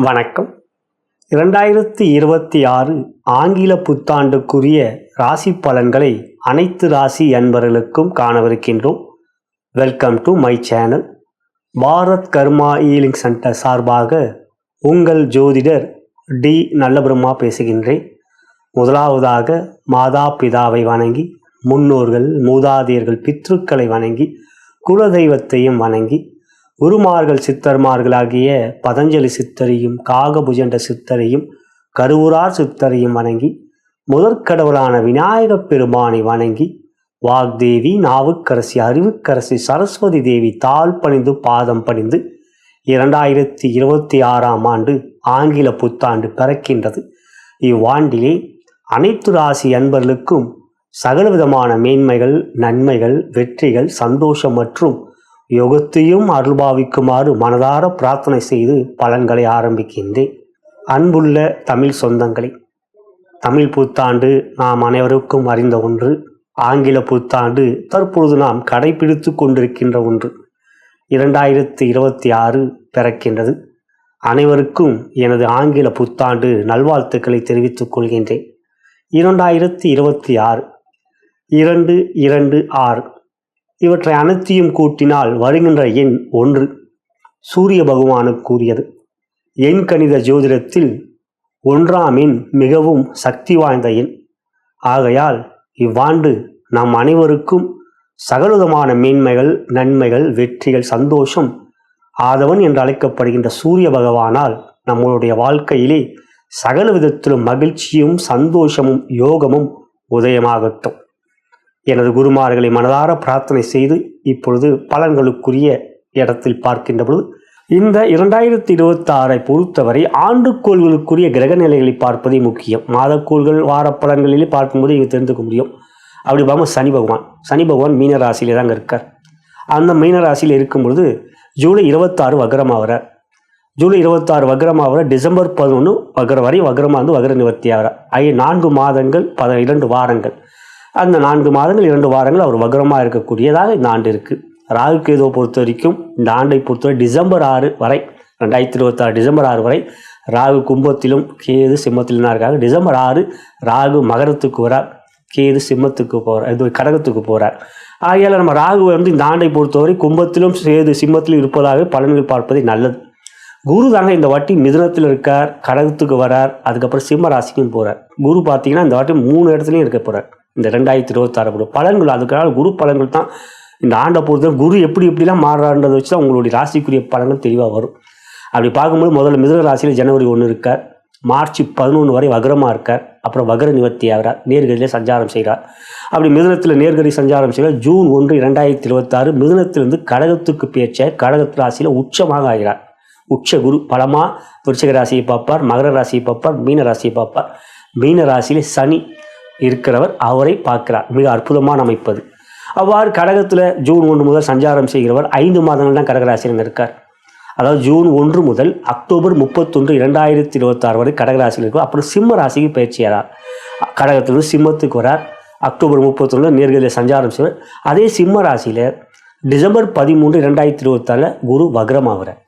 வணக்கம். இரண்டாயிரத்தி இருபத்தி ஆறு ஆங்கில புத்தாண்டுக்குரிய ராசி பலன்களை அனைத்து ராசி அன்பர்களுக்கும் காணவிருக்கின்றோம். Welcome to my channel Bharat Karma healing centre சார்பாக உங்கள் ஜோதிடர் டி நல்லபிரம்மா பேசுகின்றேன். முதலாவதாக மாதா பிதாவை வணங்கி முன்னோர்கள் மூதாதையர்கள் பித்ருக்களை வணங்கி குலதெய்வத்தையும் வணங்கி குருமார்கள் சித்தர்மார்களாகிய பதஞ்சலி சித்தரையும் காகபுஜண்ட சித்தரையும் கருவூரார் சித்தரையும் வணங்கி முதற்கடவுளான விநாயகப் பெருமானை வணங்கி வாக்தேவி நாவுக்கரசி அறிவுக்கரசி சரஸ்வதி தேவி தாழ் பணிந்து பாதம் பணிந்து இரண்டாயிரத்தி இருபத்தி ஆறாம் ஆண்டு ஆங்கில புத்தாண்டு பிறக்கின்றது. இவ்வாண்டிலே அனைத்து ராசி அன்பர்களுக்கும் சகலவிதமான மேன்மைகள் நன்மைகள் வெற்றிகள் சந்தோஷம் மற்றும் யோகத்தையும் அருள்பாவிக்குமாறு மனதார பிரார்த்தனை செய்து பலன்களை ஆரம்பிக்கின்றேன். அன்புள்ள தமிழ் சொந்தங்களே தமிழ் புத்தாண்டு நாம் அனைவருக்கும் அறிந்த ஒன்று ஆங்கில புத்தாண்டு தற்பொழுது நாம் கடைபிடித்து கொண்டிருக்கின்ற ஒன்று. இரண்டாயிரத்தி இருபத்தி ஆறு பிறக்கின்றது. அனைவருக்கும் எனது ஆங்கில புத்தாண்டு நல்வாழ்த்துக்களை தெரிவித்துக் கொள்கின்றேன். இரண்டாயிரத்தி இருபத்தி ஆறு இரண்டு இரண்டு ஆறு. இவற்றை அனைத்தையும் கூட்டினால் வருகின்ற எண் ஒன்று. சூரிய பகவானுக்கு கூறியது. எண் கணித ஜோதிடத்தில் ஒன்றாம் எண் மிகவும் சக்தி வாய்ந்த எண். ஆகையால் இவ்வாண்டு நம் அனைவருக்கும் சகலவிதமான மேன்மைகள் நன்மைகள் வெற்றிகள் சந்தோஷம் ஆதவன் என்று அழைக்கப்படுகின்ற சூரிய பகவானால் நம்மளுடைய வாழ்க்கையிலே சகல விதத்திலும் மகிழ்ச்சியும் சந்தோஷமும் யோகமும் உதயமாகட்டும். எனது குருமார்களை மனதார பிரார்த்தனை செய்து இப்பொழுது பலன்களுக்குரிய இடத்தில் பார்க்கின்ற பொழுது இந்த இரண்டாயிரத்தி இருபத்தி ஆறை பொறுத்தவரை ஆண்டுக்கோள்களுக்குரிய கிரக நிலைகளை பார்ப்பதே முக்கியம். மாதக்கோள்கள் வாரப்பலன்களிலே பார்க்கும்போது இங்கே தெரிந்துக்க முடியும். அப்படி பார்க்கும்போது சனி பகவான். சனி பகவான் மீன ராசியிலே தாங்க இருக்கார். அந்த மீன ராசியில் இருக்கும் பொழுது ஜூலை இருபத்தாறு வக்ரமாகிறார் ஜூலை இருபத்தாறு வக்ரமாகிற டிசம்பர் பதினொன்று வக்ர வரை வக்ரமாக வந்து வக்ர நிவர்த்தி ஆகிறார் ஐ நான்கு மாதங்கள் பத இரண்டு வாரங்கள். அந்த நான்கு மாதங்கள் இரண்டு வாரங்கள் அவர் வக்ரமாக இருக்கக்கூடியதாக இந்த ஆண்டு இருக்குது ராகு கேதுவை பொறுத்த வரைக்கும் இந்த ஆண்டை பொறுத்தவரை டிசம்பர் ஆறு வரை ரெண்டாயிரத்தி இருபத்தாறு டிசம்பர் ஆறு வரை ராகு கும்பத்திலும் கேது சிம்மத்திலும் இருக்காங்க. டிசம்பர் ஆறு ராகு மகரத்துக்கு வரார் கேது சிம்மத்துக்கு போகிறார் இது கடகத்துக்கு போகிறார் ஆகையால் நம்ம ராகு வந்து இந்த ஆண்டை பொறுத்தவரை கும்பத்திலும் சேது சிம்மத்திலும் இருப்பதாக பலன்கள் பார்ப்பதே நல்லது. குரு தாங்க இந்த வாட்டி மிதுனத்தில் இருக்கார் கடகத்துக்கு வரார் அதுக்கப்புறம் சிம்ம ராசிக்கும் போகிறார் குரு பார்த்தீங்கன்னா இந்த வாட்டி மூணு இடத்துலையும் இருக்க போகிறார் இந்த ரெண்டாயிரத்தி இருபத்தாறு பலன்கள் அதுக்காக குரு பலன்கள் தான். இந்த ஆண்டை பொறுத்தவரை குரு எப்படி எப்படிலாம் மாறுறான்றதை வச்சு தான் உங்களுடைய ராசிக்குரிய பலன்கள் தெளிவாக வரும். அப்படி பார்க்கும்போது முதல்ல மிதுன ராசியில் ஜனவரி ஒன்று இருக்கார். மார்ச் பதினொன்று வரை வக்ரமாக இருக்கார். அப்புறம் வக்ர நிவர்த்தி ஆகிறார். நேர்கதியிலே சஞ்சாரம் செய்கிறார். அப்படி மிதுனத்தில் நேர்கதி சஞ்சாரம் செய்கிறார். ஜூன் ஒன்று இரண்டாயிரத்தி இருபத்தாறு மிதுனத்திலிருந்து கடகத்துக்கு பேச்ச கடகத்து ராசியில் உச்சமாக ஆகிறார். உச்ச குரு பலமாக விருச்சிக ராசியை பார்ப்பார் மகர ராசியை பார்ப்பார் மீன ராசியை பார்ப்பார். மீன ராசியில் சனி இருக்கிறவர் அவரை பார்க்கிறார். மிக அற்புதமான அமைப்பது. அவ்வாறு கடகத்தில் ஜூன் ஒன்று முதல் சஞ்சாரம் செய்கிறவர் ஐந்து மாதங்கள் தான் கடகராசியில் இருக்கார் அதாவது ஜூன் ஒன்று முதல் அக்டோபர் முப்பத்தொன்று இரண்டாயிரத்தி இருபத்தாறு வரை கடகராசியில் இருக்கும் அப்புறம் சிம்ம ராசிக்கு பயிற்சியாரார் கடகத்திலிருந்து சிம்மத்துக்கு வரார். அக்டோபர் முப்பத்தொன்று நேர்களில் சஞ்சாரம் செய்வார். அதே சிம்ம ராசியில் டிசம்பர் பதிமூன்று இரண்டாயிரத்தி இருபத்தாறில் குரு வக்ரமாகிறார்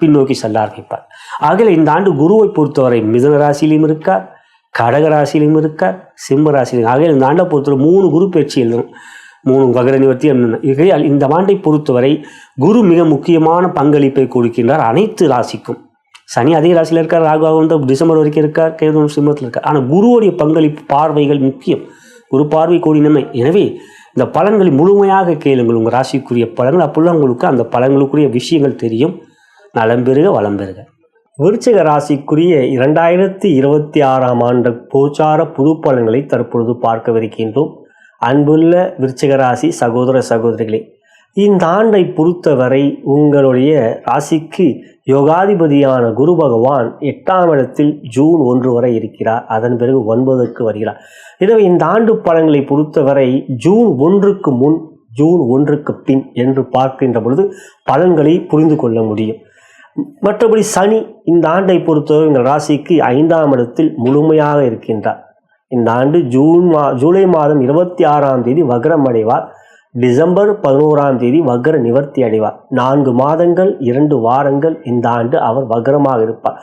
பின்னோக்கி செல்ல ஆரம்பிப்பார். ஆகல இந்த ஆண்டு குருவை பொறுத்தவரை மிதன ராசியிலும் இருக்கார். கடக இருக்கார் சிம்ம ராசியிலும். ஆகையால் இந்த ஆண்டை பொறுத்தவரை மூணு குரு பயிற்சி எழுதணும் மூணு வகர நிவர்த்தி இந்த ஆண்டை பொறுத்தவரை குரு மிக முக்கியமான பங்களிப்பை கொடுக்கின்றார் அனைத்து ராசிக்கும். சனி அதே ராசியில் இருக்கார் ராகு வந்து டிசம்பர் வரைக்கும் இருக்கார் கேது சிம்மத்தில் இருக்கார். ஆனால் குருவுடைய பங்களிப்பு பார்வைகள் முக்கியம். குரு பார்வை கோடி நன்மை. எனவே இந்த பலன்களை முழுமையாக கேளுங்கள். உங்கள் ராசிக்குரிய பலன்கள் அப்பொழுது உங்களுக்கு அந்த பலன்களுக்குரிய விஷயங்கள் தெரியும். நலம் பெறுக வளம் பெறுக. விருச்சிக ராசிக்குரிய இரண்டாயிரத்தி இருபத்தி ஆறாம் ஆண்டு போச்சார புது பலன்களை தற்பொழுது பார்க்கவிருக்கின்றோம். அன்புள்ள விருச்சிக ராசி சகோதர சகோதரிகளே இந்த ஆண்டை பொறுத்தவரை உங்களுடைய ராசிக்கு யோகாதிபதியான குரு பகவான் எட்டாம் இடத்தில் ஜூன் ஒன்று வரை இருக்கிறார். அதன் பிறகு ஒன்பதுக்கு வருகிறார். எனவே இந்த ஆண்டு பலன்களை பொறுத்தவரை ஜூன் ஒன்றுக்கு முன் ஜூன் ஒன்றுக்கு பின் என்று பார்க்கின்ற பொழுது பலன்களை புரிந்து கொள்ள முடியும். மற்றபடி சனி இந்த ஆண்டை பொறுத்தவரை இந்த ராசிக்கு ஐந்தாம் இடத்தில் முழுமையாக இருக்கின்றார். இந்த ஆண்டு ஜூன் மா ஜூலை மாதம் இருபத்தி ஆறாம் தேதி வக்ரம் அடைவார். டிசம்பர் பதினோராம் தேதி வக்ர நிவர்த்தி அடைவார். நான்கு மாதங்கள் இரண்டு வாரங்கள் இந்த ஆண்டு அவர் வக்ரமாக இருப்பார்.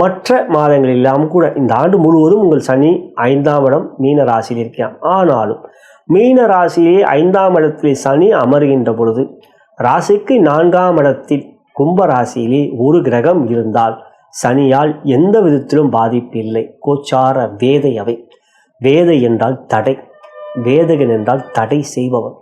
மற்ற மாதங்கள் இல்லாமல் கூட இந்த ஆண்டு முழுவதும் உங்கள் சனி ஐந்தாம் இடம் மீன ராசியில் இருக்கிறார் ஆனாலும் மீன ராசியிலே ஐந்தாம் இடத்திலே சனி அமர்கின்ற பொழுது ராசிக்கு நான்காம் இடத்தில் கும்பராசியிலே ஒரு கிரகம் இருந்தால் சனியால் எந்த விதத்திலும் பாதிப்பு இல்லை. கோச்சார வேதை அவை. வேதை என்றால் தடை. வேதகன் என்றால் தடை செய்பவன்.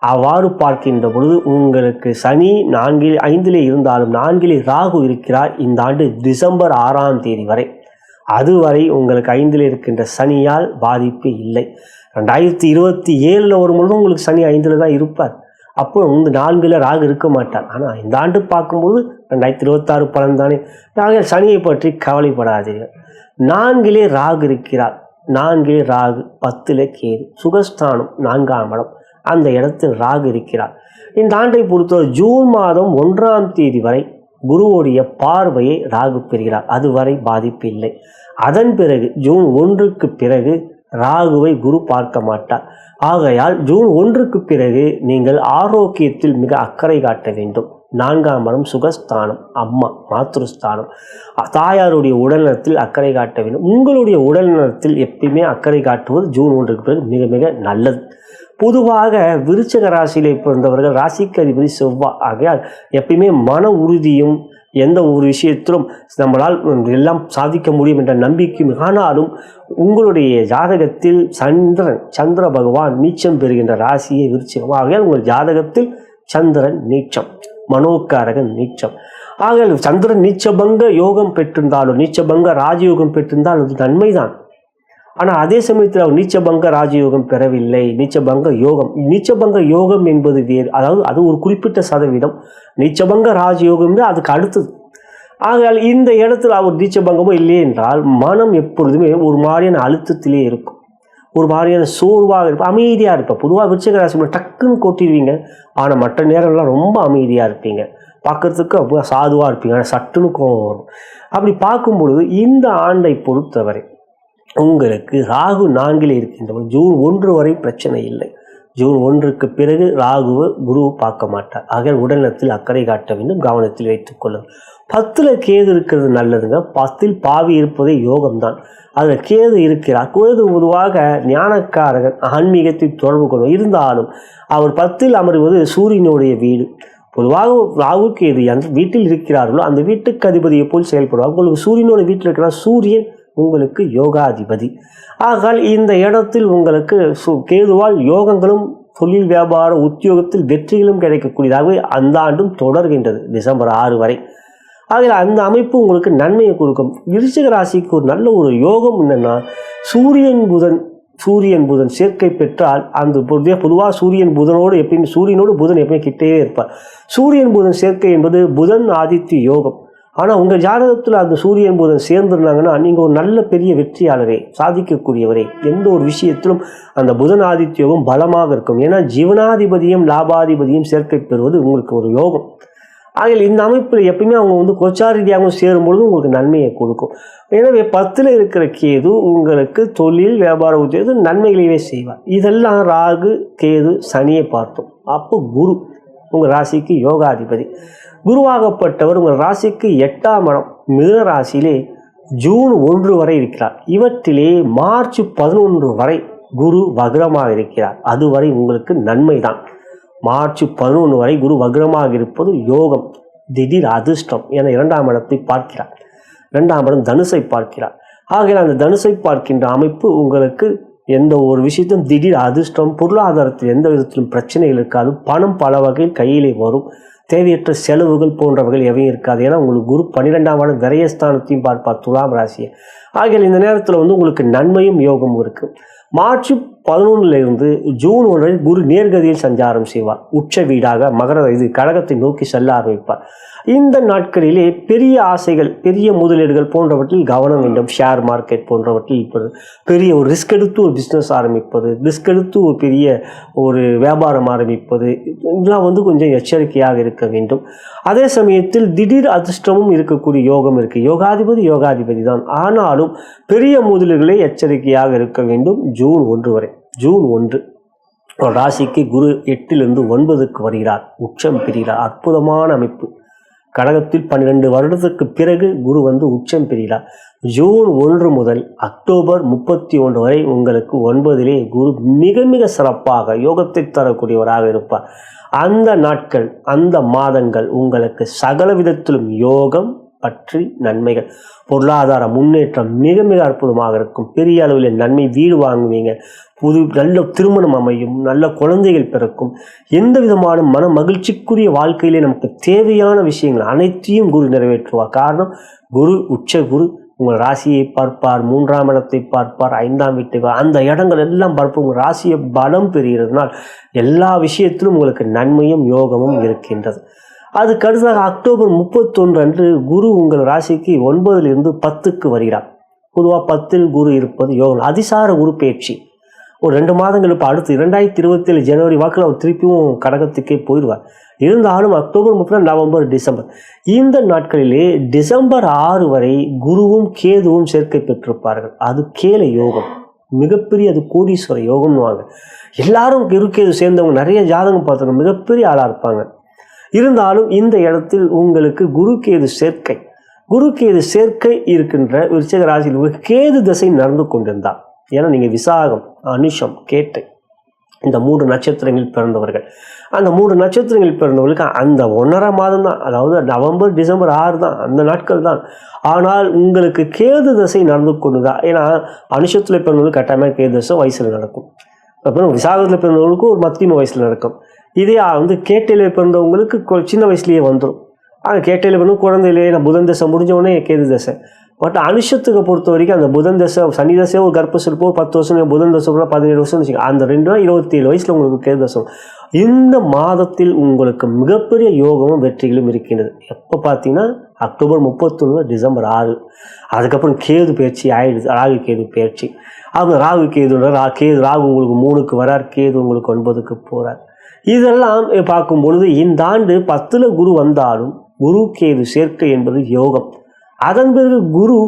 அவ்வாறு பார்க்கின்ற பொழுது உங்களுக்கு சனி நான்கில் ஐந்திலே இருந்தாலும் நான்கிலே ராகு இருக்கிறார் இந்த ஆண்டு டிசம்பர் ஆறாம் தேதி வரை. அதுவரை உங்களுக்கு ஐந்தில் இருக்கின்ற சனியால் பாதிப்பு இல்லை. ரெண்டாயிரத்தி இருபத்தி ஏழில் வரும்பொழுது உங்களுக்கு சனி ஐந்தில் தான் இருப்பார். அப்போ இந்த நான்கில் ராகு இருக்க மாட்டார் ஆனால் இந்த ஆண்டு பார்க்கும்போது ரெண்டாயிரத்தி இருபத்தாறு பலன் தானே. நாங்கள் சனியை பற்றி கவலைப்படாதீர்கள் நான்கிலே ராகு இருக்கிறார். நான்கிலே ராகு பத்தில் கேது சுகஸ்தானம் நான்காம் இடம். அந்த இடத்தில் ராகு இருக்கிறார். இந்த ஆண்டை பொறுத்தவரை ஜூன் மாதம் ஒன்றாம் தேதி வரை குருவுடைய பார்வையை ராகு பெறுகிறார். அதுவரை பாதிப்பு இல்லை. அதன் பிறகு ஜூன் ஒன்றுக்கு பிறகு ராகுவை குரு பார்க்க மாட்டார். ஆகையால் ஜூன் ஒன்றுக்கு பிறகு நீங்கள் ஆரோக்கியத்தில் மிக அக்கறை காட்ட வேண்டும். நான்காம் மரம் சுகஸ்தானம் அம்மா மாத்ருஸ்தானம். தாயாருடைய உடல்நலத்தில் அக்கறை காட்ட வேண்டும். உங்களுடைய உடல்நலத்தில் எப்பயுமே அக்கறை காட்டுவது ஜூன் ஒன்றுக்கு பிறகு மிக மிக நல்லது. பொதுவாக விருச்சக ராசியிலே பிறந்தவர்கள் ராசிக்கு அதிபதி செவ்வாய். ஆகையால் எப்பயுமே மன உறுதியும் எந்த ஒரு விஷயத்திலும் நம்மளால் எல்லாம் சாதிக்க முடியும் என்ற நம்பிக்கையும் ஆனாலும் உங்களுடைய ஜாதகத்தில் சந்திரன் சந்திர பகவான் நீச்சம் பெறுகின்ற ராசியை விருச்சிகம். ஆகையால் உங்கள் ஜாதகத்தில் சந்திரன் நீச்சம் மனோக்காரகன் நீச்சம். ஆகையால் சந்திரன் நீச்சபங்க யோகம் பெற்றிருந்தாலும் நீச்சபங்க ராஜயோகம் பெற்றிருந்தால் அது நன்மைதான். ஆனால் அதே சமயத்தில் அவர் நீச்சபங்க ராஜயோகம் பெறவில்லை. நீச்சபங்க யோகம். நீச்சபங்க யோகம் என்பது வேறு அதாவது அது ஒரு குறிப்பிட்ட சதவீதம். நீச்சபங்க ராஜயோகம் அதுக்கு அடுத்தது. ஆகையால் இந்த இடத்துல அவர் நீச்சபங்கமும் இல்லை என்றால் மனம் எப்பொழுதுமே ஒரு மாதிரியான அழுத்தத்திலே இருக்கும். ஒரு மாதிரியான சோர்வாக இருப்போம் அமைதியாக இருப்பேன். பொதுவாக விருச்சக ராசி டக்குன்னு கொட்டிடுவீங்க. ஆனால் மற்ற நேரம்லாம் ரொம்ப அமைதியாக இருப்பீங்க. பார்க்கறதுக்கு அப்போ சாதுவாக இருப்பீங்க. ஆனால் சட்டுன்னு கோபம் வரும். அப்படி பார்க்கும் பொழுது இந்த ஆண்டை பொறுத்தவரை உங்களுக்கு ராகு நான்கில் இருக்கின்றவர் ஜூன் ஒன்று வரை பிரச்சனை இல்லை. ஜூன் ஒன்றுக்கு பிறகு ராகுவை குரு பார்க்க மாட்டார். ஆக உடல்நலத்தில் அக்கறை காட்ட வேண்டும் கவனத்தில் வைத்துக் கொள்ளுங்கள் பத்தில் கேது இருக்கிறது நல்லதுங்க. பத்தில் பாவி இருப்பதே யோகம்தான். அதில் கேது இருக்கிறார். கேது பொதுவாக ஞானக்காரகன் ஆன்மீகத்தை தொடர்பு கொள்ளும் இருந்தாலும் அவர் பத்தில் அமர்வது சூரியனுடைய வீடு. பொதுவாக ராகு எது எந்த வீட்டில் இருக்கிறார்களோ அந்த வீட்டுக்கு அதிபதியை போல் செயல்படுவார். உங்களுக்கு சூரியனோட வீட்டில் இருக்கிறார். சூரியன் உங்களுக்கு யோகாதிபதி. ஆகால் இந்த இடத்தில் உங்களுக்கு சு கேதுவால் யோகங்களும் தொழில் வியாபார உத்தியோகத்தில் வெற்றிகளும் கிடைக்கக்கூடியதாகவே அந்த ஆண்டும் தொடர்கின்றது டிசம்பர் ஆறு வரை. ஆகிய அந்த அமைப்பு உங்களுக்கு நன்மையை கொடுக்கும். விருச்சிக ராசிக்கு ஒரு நல்ல ஒரு யோகம் என்னென்னா சூரியன் புதன் சூரியன் புதன் சேர்க்கை பெற்றால் அந்த பொதுவாக சூரியன் புதனோடு எப்பயுமே சூரியனோடு புதன் எப்பயுமே கிட்டே இருப்பார். சூரியன் புதன் சேர்க்கை என்பது புதன் ஆதித்ய யோகம். ஆனால் உங்கள் ஜாதகத்தில் அந்த சூரியன் புதன் சேர்ந்துருந்தாங்கன்னா நீங்கள் ஒரு நல்ல பெரிய வெற்றியாளரே சாதிக்கக்கூடியவரே. எந்த ஒரு விஷயத்திலும் அந்த புதன் ஆதித்யோகம் பலமாக இருக்கும். ஏன்னா ஜீவனாதிபதியும் லாபாதிபதியும் சேர்க்கை பெறுவது உங்களுக்கு ஒரு யோகம். ஆகிய இந்த அமைப்பில் எப்பயுமே அவங்க வந்து கொச்சாரீதியாகவும் சேரும்பொழுது உங்களுக்கு நன்மையை கொடுக்கும். எனவே பத்தில் இருக்கிற கேது உங்களுக்கு தொழில் வியாபார உத்தியோகம் நன்மைகளையே செய்வார். இதெல்லாம் ராகு கேது சனியை பார்த்தோம். அப்போ குரு. உங்கள் ராசிக்கு யோகாதிபதி. குருவாகப்பட்டவர் உங்கள் ராசிக்கு எட்டாம் இடம். மிதுன ராசியிலே ஜூன் ஒன்று வரை இருக்கிறார். இவற்றிலே மார்ச் பதினொன்று வரை குரு வக்ரமாக இருக்கிறார். அதுவரை உங்களுக்கு நன்மை தான் மார்ச் பதினொன்று வரை குரு வக்ரமாக இருப்பது யோகம். திடீர் அதிர்ஷ்டம் என இரண்டாம் இடத்தை பார்க்கிறார். இரண்டாம் இடம் தனுசை பார்க்கிறார். ஆகையில் அந்த தனுசை பார்க்கின்ற அமைப்பு உங்களுக்கு எந்த ஒரு விஷயத்தையும் திடீர் அதிர்ஷ்டம் பொருளாதாரத்தில் எந்த விதத்திலும் பிரச்சனைகள் இருக்காது. பணம் பல வகையில் கையிலே வரும். தேவையற்ற செலவுகள் போன்றவர்கள் எவையும் இருக்காது. ஏன்னா உங்களுக்கு குரு பன்னிரெண்டாம் ஆண்டு விரயஸ்தானத்தையும் பார்ப்பார் துலாம் ராசியை. ஆகிய இந்த நேரத்தில் வந்து உங்களுக்கு நன்மையும் யோகமும் இருக்குது மார்ச் பதினொன்றிலிருந்து ஜூன் ஒன்றில் குரு நேர்கதியில் சஞ்சாரம் செய்வார். உச்ச வீடாக மகர இது கடகத்தை நோக்கி செல்ல ஆரம்பிப்பார். இந்த நாட்களிலே பெரிய ஆசைகள் பெரிய முதலீடுகள் போன்றவற்றில் கவனம் வேண்டும். ஷேர் மார்க்கெட் போன்றவற்றில் இப்போ பெரிய ஒரு ரிஸ்க் எடுத்து ஒரு பிஸ்னஸ் ஆரம்பிப்பது ரிஸ்க் எடுத்து ஒரு பெரிய ஒரு வியாபாரம் ஆரம்பிப்பது இதெல்லாம் வந்து கொஞ்சம் எச்சரிக்கையாக இருக்க வேண்டும். அதே சமயத்தில் திடீர் அதிர்ஷ்டமும் இருக்கக்கூடிய யோகம் இருக்குது யோகாதிபதி யோகாதிபதி தான். ஆனாலும் பெரிய முதலீடுகளை எச்சரிக்கையாக இருக்க வேண்டும். ஜூன் ஒன்று வரை ஜூன் ஒன்று. ஒரு ராசிக்கு குரு எட்டிலிருந்து ஒன்பதுக்கு வருகிறார். உச்சம் பெறுகிறார் அற்புதமான அமைப்பு. கடகத்தில் பன்னிரெண்டு வருடத்துக்கு பிறகு குரு வந்து உச்சம் பெறுகிறார். ஜூன் ஒன்று முதல் அக்டோபர் முப்பத்தி ஒன்று வரை உங்களுக்கு ஒன்பதிலே குரு மிக மிக சிறப்பாக யோகத்தை தரக்கூடியவராக இருப்பார். அந்த நாட்கள் அந்த மாதங்கள் உங்களுக்கு சகல விதத்திலும் யோகம் பற்றி நன்மைகள். பொருளாதார முன்னேற்றம் மிக மிக அற்புதமாக இருக்கும். பெரிய அளவில் நன்மை வீடு வாங்குவீங்க. புது நல்ல திருமணம் அமையும். நல்ல குழந்தைகள் பிறக்கும். எந்த விதமான மன மகிழ்ச்சிக்குரிய வாழ்க்கையிலே நமக்கு தேவையான விஷயங்கள் அனைத்தையும் குரு நிறைவேற்றுவார். காரணம் குரு உச்ச குரு உங்கள் ராசியை பார்ப்பார். மூன்றாம் இடத்தை பார்ப்பார். ஐந்தாம் வீட்டை அந்த இடங்கள் எல்லாம் பார்ப்போம். உங்கள் ராசியை பலம் பெறுகிறதுனால் எல்லா விஷயத்திலும் உங்களுக்கு நன்மையும் யோகமும் இருக்கின்றது. அதுக்கு அடுத்ததாக அக்டோபர் முப்பத்தொன்று அன்று குரு உங்கள் ராசிக்கு ஒன்பதிலிருந்து பத்துக்கு வருகிறார். பொதுவாக பத்தில் குரு இருப்பது யோகம் அதிசார குரு பயிற்சி. ஒரு ரெண்டு மாதங்கள் இப்போ அடுத்து இரண்டாயிரத்தி இருபத்தேழு ஜனவரி வாக்கில் அவர் திருப்பியும் கடகத்துக்கே போயிடுவார். இருந்தாலும் அக்டோபர் முப்பது நவம்பர் டிசம்பர். இந்த நாட்களிலே டிசம்பர் ஆறு வரை குருவும் கேதுவும் சேர்க்கை பெற்றிருப்பார்கள். அது கேல யோகம். மிகப்பெரிய அது கோடீஸ்வர யோகம்னு வாங்க எல்லாரும் இருக்கேது சேர்ந்தவங்க நிறைய ஜாதகம் பார்த்தவங்க மிகப்பெரிய ஆளாக இருப்பாங்க. இருந்தாலும் இந்த இடத்தில் உங்களுக்கு குரு கேது சேர்க்கை. குரு கேது சேர்க்கை இருக்கின்ற விருச்சக ராசியில் ஒரு கேது திசை நடந்து கொண்டிருந்தார் ஏன்னா நீங்கள் விசாகம் அனுஷம் கேட்டை இந்த மூன்று நட்சத்திரங்களில் பிறந்தவர்கள். அந்த மூன்று நட்சத்திரங்களில் பிறந்தவர்களுக்கு அந்த ஒன்றரை மாதம் தான் அதாவது நவம்பர் டிசம்பர் ஆறு தான் அந்த நாட்கள் தான். ஆனால் உங்களுக்கு கேது தசை நடந்து கொண்டு தான் ஏன்னா அனுஷத்தில் பிறந்தவங்களுக்கு கட்டாயமாக கேது தசை வயசில் நடக்கும். அப்புறம் விசாகத்தில் பிறந்தவங்களுக்கும் ஒரு மத்தியம வயசில் நடக்கும். இதே வந்து கேட்டையில் பிறந்தவங்களுக்கு கொ- சின்ன வயசுலேயே வந்துடும் ஆனால் கேட்டையில் பிறந்த குழந்தையிலேயே நான் புதன் தசை முடிஞ்சவொடனே கேது தசை. பட் அனுஷத்துக்கு பொறுத்த வரைக்கும் அந்த புதன் தசை சனி தசை ஒரு கர்ப்ப சிறப்பு பத்து வருஷம் புதன் தசை கூட பதினேழு வருஷம் வச்சுக்கோங்க அந்த ரெண்டு இருபத்தி ஏழு வயசில் உங்களுக்கு கேது தசை வரும். இந்த மாதத்தில் உங்களுக்கு மிகப்பெரிய யோகமும் வெற்றிகளும் இருக்கின்றது. எப்போ பார்த்தீங்கன்னா அக்டோபர் முப்பத்தொன்று டிசம்பர் ஆறு. அதுக்கப்புறம் கேது பயிற்சி ஆயிடுது ராகு கேது பயிற்சி. அவங்க ராகு கேதுன்ற ரா கேது ராகு உங்களுக்கு மூணுக்கு வரார் கேது உங்களுக்கு ஒன்பதுக்கு போகிறார் இதெல்லாம் பார்க்கும் பொழுது இந்த ஆண்டு பத்தில் குரு வந்தாலும் குரு கேது சேர்க்கை என்பது யோகம். அதன் பிறகு குரு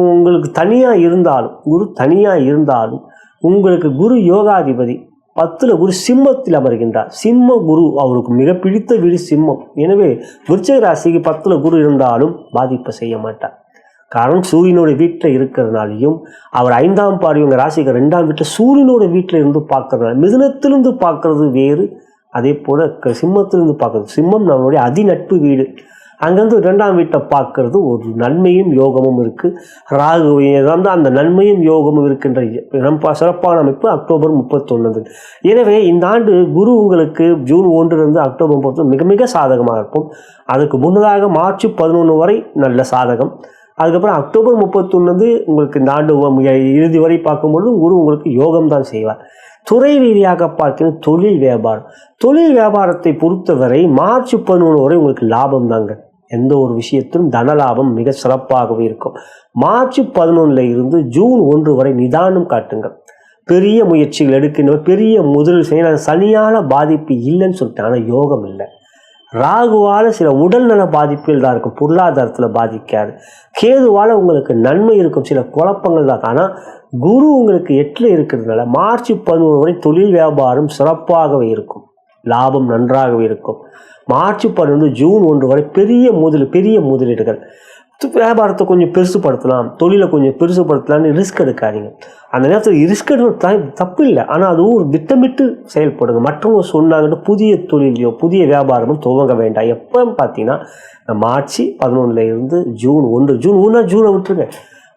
உங்களுக்கு தனியாக இருந்தாலும் குரு தனியாக இருந்தாலும் உங்களுக்கு குரு யோகாதிபதி பத்தில் குரு சிம்மத்தில் அமர்கின்றார். சிம்ம குரு அவருக்கு மிக பிடித்த வீடு சிம்மம். எனவே விருச்சக ராசிக்கு பத்தில் குரு இருந்தாலும் பாதிப்பை செய்ய மாட்டார். காரணம் சூரியனோட வீட்டில் இருக்கிறதுனாலையும் அவர் ஐந்தாம் பார்வை உங்கள் ராசிக்கு ரெண்டாம் வீட்டில் சூரியனோட வீட்டில் இருந்து பார்க்கறதுனால மிதுனத்திலிருந்து பார்க்கறது வேறு. அதே போல் க- சிம்மத்திலிருந்து பார்க்கறது சிம்மம் நம்மளுடைய அதிநட்பு வீடு. அங்கேருந்து ரெண்டாம் வீட்டை பார்க்கறது ஒரு நன்மையும் யோகமும் இருக்குது ராகு வந்து அந்த நன்மையும் யோகமும் இருக்கின்ற ரொம்ப சிறப்பான அமைப்பு அக்டோபர் முப்பத்தொன்னு. எனவே இந்த ஆண்டு குரு உங்களுக்கு ஜூன் ஒன்றிலிருந்து அக்டோபர் முப்பத்தொன்று மிக மிக சாதகமாக இருக்கும். அதுக்கு முன்னதாக மார்ச் பதினொன்று வரை நல்ல சாதகம். அதுக்கப்புறம் அக்டோபர் முப்பத்தொன்னு உங்களுக்கு இந்த ஆண்டு இறுதி வரை பார்க்கும்பொழுது குரு உங்களுக்கு யோகம் தான் செய்வார். துறை ரீதியாக பார்க்கணும் தொழில் வியாபாரம். தொழில் வியாபாரத்தை பொறுத்தவரை மார்ச் பதினொன்று வரை உங்களுக்கு லாபம் தாங்க. எந்த ஒரு விஷயத்திலும் தன லாபம் மிக சிறப்பாகவே இருக்கும். மார்ச் பதினொன்றில் இருந்து ஜூன் ஒன்று வரை நிதானம் காட்டுங்கள். பெரிய முயற்சிகள் எடுக்கின்ற பெரிய முதல் செய்ய சனியான பாதிப்பு இல்லைன்னு சொல்லிட்டு ஆனால் யோகம் இல்லை. ராகுவால் சில உடல்நல பாதிப்புகள் தான் இருக்கும். பொருளாதாரத்தில் பாதிக்காது. கேதுவால் உங்களுக்கு நன்மை இருக்கும். சில குழப்பங்கள் தான். ஆனால் குரு உங்களுக்கு எட்டில் இருக்கிறதுனால மார்ச் பதினொன்று வரை தொழில் வியாபாரம் சிறப்பாகவே இருக்கும். லாபம் நன்றாகவே இருக்கும். மார்ச் பன்னெண்டு ஜூன் ஒன்று வரை பெரிய முதல் பெரிய முதலீடுகள். வியாபாரத்தை கொஞ்சம் பெருசுப்படுத்தலாம் தொழிலை கொஞ்சம் பெருசுப்படுத்தலாம்னு ரிஸ்க் எடுக்காதீங்க. அந்த நேரத்தில் ரிஸ்க் எடுக்கிறது தப்பு இல்லை ஆனால் அது ஒரு திட்டமிட்டு செயல்படுங்க. மற்றவங்க சொன்னாங்கன்னு புதிய தொழிலையோ புதிய வியாபாரமும் துவங்க வேண்டாம். எப்போ பார்த்தீங்கன்னா மார்ச் பதினொன்றில் இருந்து ஜூன் ஒன்று ஜூன் ஒன்றா ஜூனை விட்டுருங்க.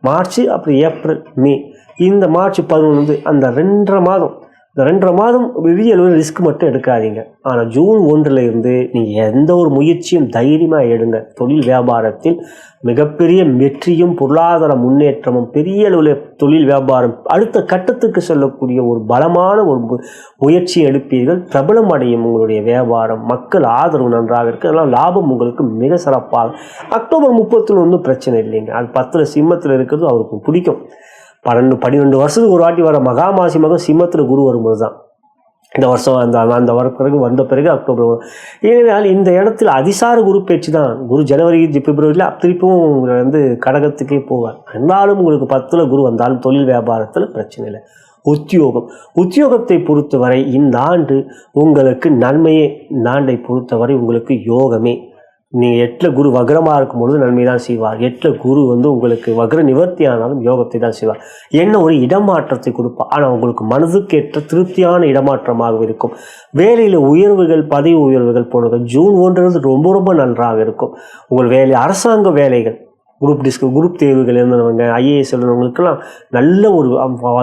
மார்ச் அப்புறம் ஏப்ரல் மே. இந்த மார்ச் பதினொன்று அந்த ரெண்டரை மாதம் இந்த ரெண்டரை மாதம் பெரிய அளவில் ரிஸ்க் மட்டும் எடுக்காதீங்க. ஆனால் ஜூன் ஒன்றில் இருந்து நீங்கள் எந்த ஒரு முயற்சியும் தைரியமாக எடுங்க. தொழில் வியாபாரத்தில் மிகப்பெரிய வெற்றியும் பொருளாதார முன்னேற்றமும் பெரிய அளவில் தொழில் வியாபாரம் அடுத்த கட்டத்துக்கு செல்லக்கூடிய ஒரு பலமான ஒரு முயற்சி எடுப்பீர்கள். பிரபலம் அடையும் உங்களுடைய வியாபாரம். மக்கள் ஆதரவு நன்றாக இருக்குது அதெல்லாம் லாபம் உங்களுக்கு மிக சிறப்பாக. அக்டோபர் முப்பத்தில் ஒன்றும் பிரச்சனை இல்லைங்க. அது பத்தில் சிம்மத்தில் இருக்கிறது அவருக்கு பிடிக்கும். பன்னெண்டு பன்னிரெண்டு வருஷத்துக்கு ஒரு வாட்டி வர மகாமாசி மகம் சிம்மத்தில் குரு வரும்போது தான் இந்த வருஷம் அந்த அந்த வர பிறகு வந்த பிறகு அக்டோபர் வரும். இந்த இடத்துல அதிசார குரு பேச்சு தான் குரு ஜனவரி பிப்ரவரியில் திருப்பியும் உங்களை வந்து கடகத்துக்கே போவார். இருந்தாலும் உங்களுக்கு பத்தில் குரு வந்தாலும் தொழில் வியாபாரத்தில் பிரச்சனை இல்லை. உத்தியோகம். உத்தியோகத்தை பொறுத்தவரை இந்த ஆண்டு உங்களுக்கு நன்மையே இந்த ஆண்டை பொறுத்தவரை உங்களுக்கு யோகமே. நீங்கள் எட்டில் குரு வக்ரமாக இருக்கும்பொழுது நன்மை தான் செய்வார். எட்டில் குரு வந்து உங்களுக்கு வக்ர நிவர்த்தி ஆனாலும் யோகத்தை தான் செய்வார். என்ன ஒரு இடமாற்றத்தை கொடுப்பார் ஆனால் உங்களுக்கு மனதுக்கு ஏற்ற திருப்தியான இடமாற்றமாக இருக்கும். வேலையில் உயர்வுகள் பதவி உயர்வுகள் போனது ஜூன் ஒன்றது ரொம்ப ரொம்ப நன்றாக இருக்கும். உங்கள் வேலை அரசாங்க வேலைகள் குரூப் டிஸ்க் குரூப் தேர்வுகள் இருந்தவங்க ஐஏஎஸ் எழுதுனவங்களுக்கெல்லாம் நல்ல ஒரு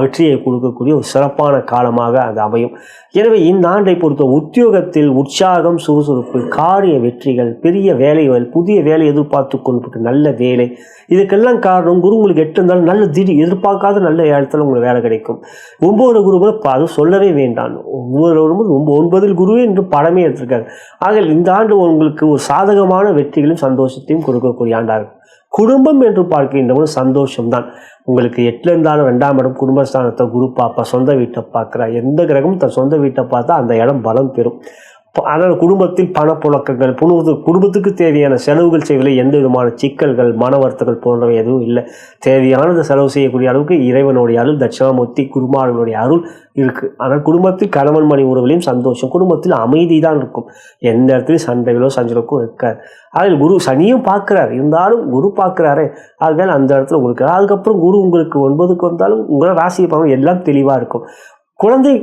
வெற்றியை கொடுக்கக்கூடிய ஒரு சிறப்பான காலமாக அது அமையும். எனவே இந்த ஆண்டை பொறுத்த உத்தியோகத்தில் உற்சாகம் சுறுசுறுப்பு காரிய வெற்றிகள் பெரிய வேலைகள் புதிய வேலை எதிர்பார்த்து கொண்டு நல்ல வேலை. இதுக்கெல்லாம் காரணம் குரு உங்களுக்கு எட்டு இருந்தாலும் நல்ல திடீர் எதிர்பார்க்காத நல்ல இடத்துல உங்களுக்கு வேலை கிடைக்கும். ஒன்பது குருவை அது சொல்லவே வேண்டாம். ஒவ்வொரு ஒன்பது ஒன்பதில் குருவே என்று படமே எடுத்திருக்காரு. ஆக இந்த ஆண்டு உங்களுக்கு ஒரு சாதகமான வெற்றிகளையும் சந்தோஷத்தையும் கொடுக்கக்கூடிய ஆண்டாகும் குடும்பம் என்று பார்க்கின்ற ஒரு சந்தோஷம்தான். உங்களுக்கு எட்டில் இருந்தாலும் ரெண்டாம் இடம் குடும்பஸ்தானத்தை குரு பாப்பா சொந்த வீட்டை பார்க்குறா எந்த கிரகமும் தன் சொந்த வீட்டை பார்த்தா அந்த இடம் பலம் பெறும். அதனால் குடும்பத்தில் பணப்புழக்கங்கள் புணர்வு குடும்பத்துக்கு தேவையான செலவுகள் செய்வதில் எந்த விதமான சிக்கல்கள் மன வருத்தங்கள் போன்றவை எதுவும் இல்லை. தேவையானது செலவு செய்யக்கூடிய அளவுக்கு இறைவனுடைய அருள் தட்சிணாமூர்த்தி குருமார்களுடைய அருள் இருக்குது ஆனால் குடும்பத்தில் கணவன் மணி உறவுகளையும் சந்தோஷம் குடும்பத்தில் அமைதி தான் இருக்கும். எந்த இடத்துலையும் சண்டைகளோ சஞ்சலக்கும் இருக்காது. அதில் குரு சனியும் பார்க்குறாரு. இருந்தாலும் குரு பார்க்குறாரு. ஆகையால் அந்த இடத்துல உங்களுக்கு அதுக்கப்புறம் குரு உங்களுக்கு ஒன்பதுக்கு வந்தாலும் உங்களை ராசியை பார்க்கணும் எல்லாம் தெளிவாக இருக்கும். குழந்தை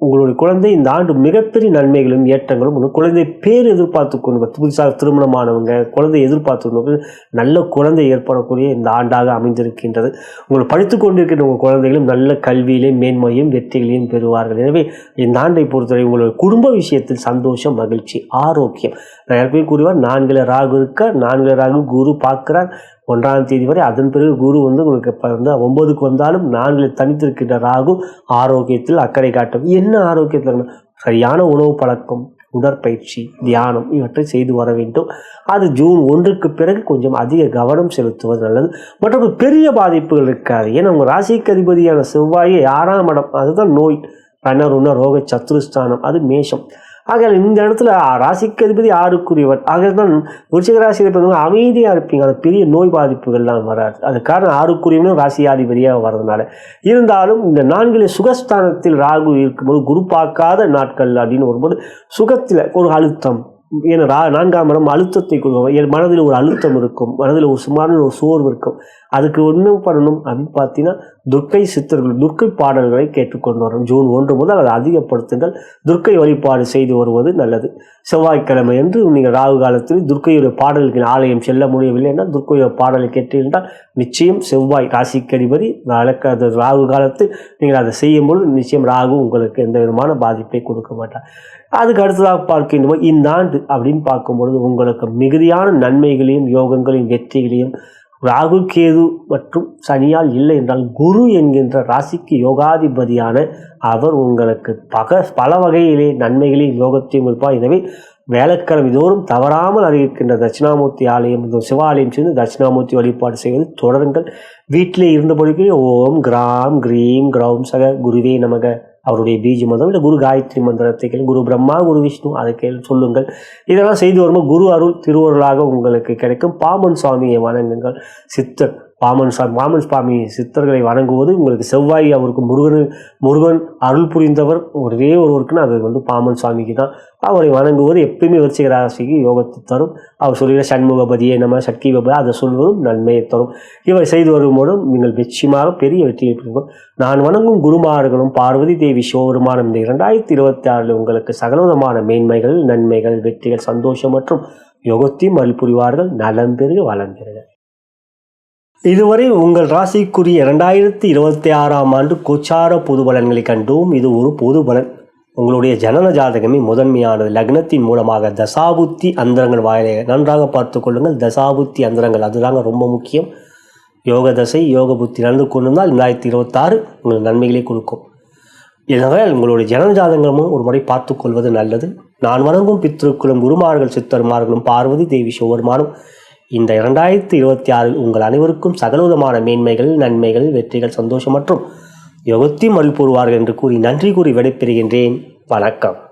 உங்களுடைய குழந்தை இந்த ஆண்டு மிகப்பெரிய நன்மைகளும் ஏற்றங்களும் குழந்தை பேர் எதிர்பார்த்து கொண்டு புதுசாக திருமணமானவங்க குழந்தை எதிர்பார்த்து நல்ல குழந்தை ஏற்படக்கூடிய இந்த ஆண்டாக அமைந்திருக்கின்றது. உங்களை படித்து கொண்டிருக்கின்ற உங்கள் குழந்தைகளும் நல்ல கல்வியிலையும் மேன்மையும் வெற்றிகளையும் பெறுவார்கள். எனவே இந்த ஆண்டை பொறுத்தவரை உங்களுடைய குடும்ப விஷயத்தில் சந்தோஷம் மகிழ்ச்சி ஆரோக்கியம் நான் ஏற்கனவே கூறுவார் நான்கில் ராகு இருக்க நான்கில் ராகு குரு பார்க்கிறார். ஒன்றாம் தேதி வரை அதன் பிறகு குரு வந்து உங்களுக்கு இப்போ வந்து ஒன்பதுக்கு வந்தாலும் நான்கில் தனித்திருக்கின்ற ராகு ஆரோக்கியத்தில் அக்கறை காட்டும். என்ன ஆரோக்கியத்தில் சரியான உணவு பழக்கம் உடற்பயிற்சி தியானம் இவற்றை செய்து வர வேண்டும். அது ஜூன் ஒன்றுக்கு பிறகு கொஞ்சம் அதிக கவனம் செலுத்துவது நல்லது. மற்றும் பெரிய பாதிப்புகள் இருக்காது. ஏன்னா உங்கள் ராசிக்கு அதிபதியான செவ்வாயை ஆறாம் இடம் அதுதான் நோய். ரணருண ரோக சத்துருஸ்தானம் அது மேஷம். ஆக இந்த இடத்துல ராசிக்கு அதிபதி ஆறுக்குரியவர் ஆக தான் விருச்சிக ராசியில் பார்த்தவங்க அமைதியாக இருப்பீங்க. அது பெரிய நோய் பாதிப்புகள்லாம் வராது. அது காரணம் ஆறுக்குரியவனும் ராசியாதிபதியாக வர்றதுனால. இருந்தாலும் இந்த நான்கிலே சுகஸ்தானத்தில் ராகு இருக்கும்போது குரு பார்க்காத நாட்கள் அப்படின்னு வரும்போது சுகத்தில் ஒரு அழுத்தம். ஏன்னா நான்காம் இடம் அழுத்தத்தை கொடுக்கும். என் மனதில் ஒரு அழுத்தம் இருக்கும். மனதில் ஒரு சுமாரான ஒரு சோர்வு இருக்கும். அதுக்கு ஒன்றும் பண்ணணும் அப்படின்னு பார்த்தீங்கன்னா துர்க்கை சித்தர்கள் துர்க்கை பாடல்களை கேட்டுக்கொண்டு வரும். ஜூன் ஒன்று முதல் அதை அதிகப்படுத்துங்கள். துர்க்கை வழிபாடு செய்து வருவது நல்லது. செவ்வாய்க்கிழமை என்று நீங்கள் ராகு காலத்தில் துர்க்கையுடைய பாடலுக்கு ஆலயம் செல்ல முடியவில்லை என்றால் துர்க்கையுடைய பாடலை கேட்டிருந்தால் நிச்சயம் செவ்வாய் ராசிக்கடிபதி அது ராகு காலத்தில் நீங்கள் அதை செய்யும் பொழுது நிச்சயம் ராகு உங்களுக்கு எந்த விதமான பாதிப்பை கொடுக்க மாட்டார். அதுக்கு அடுத்ததாக பார்க்கின்றோம். இந்த ஆண்டு அப்படின்னு பார்க்கும்பொழுது உங்களுக்கு மிகுதியான நன்மைகளையும் யோகங்களையும் வெற்றிகளையும் ராகு கேது மற்றும் சனியால் இல்லை என்றால் குரு என்கின்ற ராசிக்கு யோகாதிபதியான அவர் உங்களுக்கு பக பல வகையிலே நன்மைகளையும் யோகத்தையும் இருப்பார். எனவே வேலைக்கிழமை தோறும் தவறாமல் அறிவிக்கின்ற தட்சிணாமூர்த்தி ஆலயம் இந்த சிவாலயம் சேர்ந்து தட்சிணாமூர்த்தி வழிபாடு செய்வது தொடருங்கள். வீட்டிலே இருந்தபடிக்கு ஓம் கிராம் கிரீம் கிரௌம் சக குருவே நமக. அவருடைய பீஜ மந்திரம் இல்லை குரு காயத்ரி மந்திரத்தை கேள் குரு பிரம்மா குரு விஷ்ணு அதை கேள் சொல்லுங்கள். இதெல்லாம் செய்து வரும்போது குரு அருள் திருவருளாக உங்களுக்கு கிடைக்கும். பாமன் சுவாமியை வணங்குங்கள். சித்தர் பாமன் சாமி பாமன் சுவாமி சித்தர்களை வணங்குவது உங்களுக்கு செவ்வாய் அவருக்கு முருகன் முருகன் அருள் புரிந்தவர் ஒரே ஒருவருக்குன்னு அது வந்து பாமன் சுவாமிக்கு தான். அவரை வணங்குவது எப்பயுமே விருச்சிக ராசிக்கு யோகத்தை தரும். அவர் சொல்கிற சண்முகபதியை நம்ம சக்திபதி அதை சொல்வதும் நன்மையை தரும். இவர் செய்து வரும்போதும் நீங்கள் நிச்சயமாக பெரிய வெற்றியை பெறுவோம் நான் வணங்கும் குருமார்களும் பார்வதி தேவி சிவபெருமானம் இந்த இரண்டாயிரத்தி இருபத்தி ஆறில் உங்களுக்கு சகலவிதமான மேன்மைகள் நன்மைகள் வெற்றிகள் சந்தோஷம் மற்றும் யோகத்தையும் அருள் புரிவார்கள். நலம் பெருக வளம் பெறுக இதுவரை உங்கள் ராசிக்குரிய இரண்டாயிரத்தி இருபத்தி ஆறாம் ஆண்டு கோச்சார பொது பலன்களை கண்டோம். இது ஒரு பொது பலன். உங்களுடைய ஜனன ஜாதகமே முதன்மையானது. லக்னத்தின் மூலமாக தசாபுத்தி அந்தரங்கள் வாயிலாக நன்றாக பார்த்து கொள்ளுங்கள். தசாபுத்தி அந்தரங்கள் அதுதாங்க ரொம்ப முக்கியம். யோக தசை யோக புத்தி நடந்து கொண்டிருந்தால் ரெண்டாயிரத்தி இருபத்தாறு உங்களுக்கு நன்மைகளை கொடுக்கும். எனவே உங்களுடைய ஜனன ஜாதகமும் ஒரு முறை பார்த்து கொள்வது நல்லது. நான் வணங்கும் பித்திருக்களும் குருமார்கள் சித்தர்மார்களும் பார்வதி தேவி சிவபெருமானும் இந்த இரண்டாயிரத்தி இருபத்தி ஆறில் உங்கள் அனைவருக்கும் சகலவிதமான மேன்மைகள் நன்மைகள் வெற்றிகள் சந்தோஷம் மற்றும் யோகத்தையும் அருள் என்று கூறி நன்றி கூறி விடைபெறுகின்றேன். வணக்கம்.